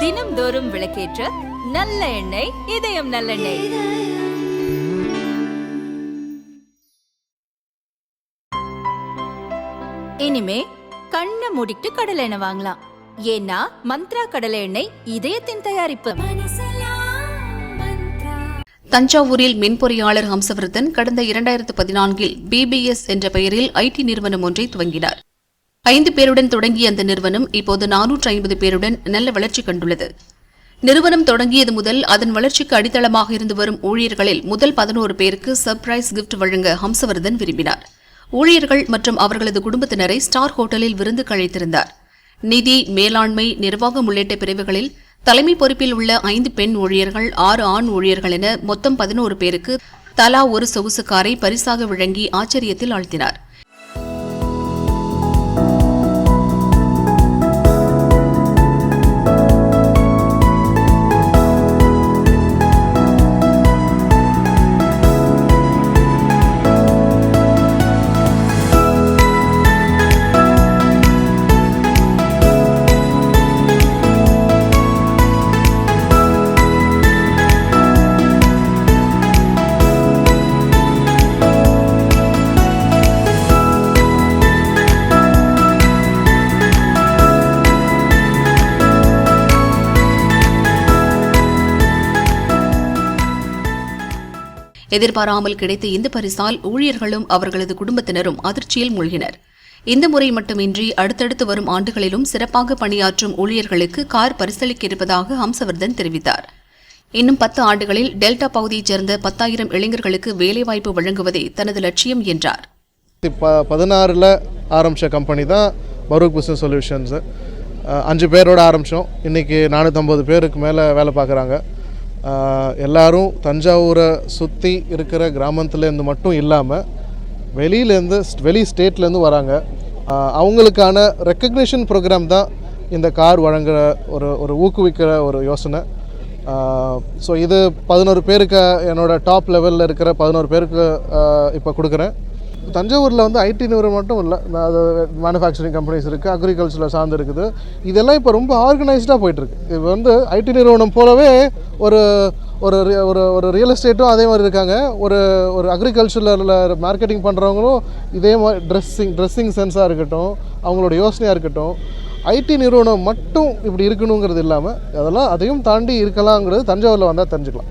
தினம்தோறும் விளக்கேற்ற நல்ல எண்ணெய் இதயம் நல்லெண்ணெய். இனிமே கண்ணை மூடிட்டு கடலை எண்ணெய் வாங்கலாம். ஏன்னா மந்த்ரா கடலை எண்ணெய் இதயத்தின் தயாரிப்பு. தஞ்சாவூரில் மின்பொறியாளர் ஹம்சவர்தன் கடந்த இரண்டாயிரத்து பதினான்கில் பிபிஎஸ் என்ற பெயரில் ஐடி நிறுவனம் ஒன்றை துவங்கினார். ஐந்து பேருடன் தொடங்கிய அந்த நிறுவனம் இப்போது நானூற்று ஐம்பது பேருடன் நல்ல வளர்ச்சி கண்டுள்ளது. நிறுவனம் தொடங்கியது முதல் அதன் வளர்ச்சிக்கு அடித்தளமாக இருந்து வரும் ஊழியர்களில் முதல் பதினோரு பேருக்கு சர்ப்ரைஸ் கிஃப்ட் வழங்க ஹம்சவர்தன் விரும்பினார். ஊழியர்கள் மற்றும் அவர்களது குடும்பத்தினரை ஸ்டார் ஹோட்டலில் விருந்து கழித்திருந்தார் நிதி மேலாண்மை நிர்வாகம் உள்ளிட்ட பிரிவுகளில் தலைமை பொறுப்பில் உள்ள ஐந்து பெண் ஊழியர்கள் ஆறு ஆண் ஊழியர்கள் என மொத்தம் பதினோரு பேருக்கு தலா ஒரு சொகுசு காரை பரிசாக வழங்கி ஆச்சரியத்தில் ஆழ்த்தினார். எதிர்பாராமல் கிடைத்த இந்த பரிசால் ஊழியர்களும் அவர்களது குடும்பத்தினரும் அதிர்ச்சியில் மூழ்கினர். இந்த முறை மட்டுமின்றி அடுத்தடுத்து வரும் ஆண்டுகளிலும் சிறப்பாக பணியாற்றும் ஊழியர்களுக்கு கார் பரிசளிக்க இருப்பதாக ஹம்சவர்தன் தெரிவித்தார். இன்னும் பத்து ஆண்டுகளில் டெல்டா பகுதியைச் சேர்ந்த பத்தாயிரம் இளைஞர்களுக்கு வேலைவாய்ப்பு வழங்குவதே தனது லட்சியம் என்றார். பதினாறில் ஆரம்பித்த கம்பெனி தான் பரூக் பிஸ்னஸ் சொல்யூஷன்ஸு அஞ்சு பேரோட ஆரம்பித்தோம் இன்றைக்கி நானூற்றம்பது பேருக்கு மேலே வேலை பார்க்குறாங்க. எல்லாரும் தஞ்சாவூரை சுற்றி இருக்கிற கிராமத்துலேருந்து மட்டும் இல்லாமல் வெளியிலேருந்து வெளி ஸ்டேட்லேருந்து வராங்க. அவங்களுக்கான ரெக்கக்னிஷன் ப்ரோக்ராம் தான் இந்த கார் வழங்குகிற ஒரு ஒரு ஊக்குவிக்கிற ஒரு யோசனை. ஸோ இது பதினோரு பேருக்கு என்னோடய டாப் லெவலில் இருக்கிற பதினோரு பேருக்கு இப்போ கொடுக்குறேன். தஞ்சாவூரில் வந்து ஐடி நிறுவனம் மட்டும் இல்லை அது மேனுஃபேக்சரிங் கம்பெனிஸ் இருக்குது அக்ரிகல்ச்சரில் சார்ந்து இருக்குது. இதெல்லாம் இப்போ ரொம்ப ஆர்கனைஸ்டாக போயிட்டுருக்கு. இது வந்து ஐடி நிறுவனம் போலவே ஒரு ஒரு ஒரு ஒரு ரியல் எஸ்டேட்டும் அதே மாதிரி இருக்காங்க. ஒரு ஒரு அக்ரிகல்ச்சரில் மார்க்கெட்டிங் பண்ணுறவங்களும் இதே மாதிரி ட்ரெஸ்ஸிங் ட்ரெஸ்ஸிங் சென்ஸாக இருக்கட்டும் அவங்களோட யோசனையாக இருக்கட்டும் ஐடி நிறுவனம் மட்டும் இப்படி இருக்கணுங்கிறது இல்லாமல் அதெல்லாம் அதையும் தாண்டி இருக்கலாங்கிறது தஞ்சாவூரில் வந்தால் தெரிஞ்சுக்கலாம்.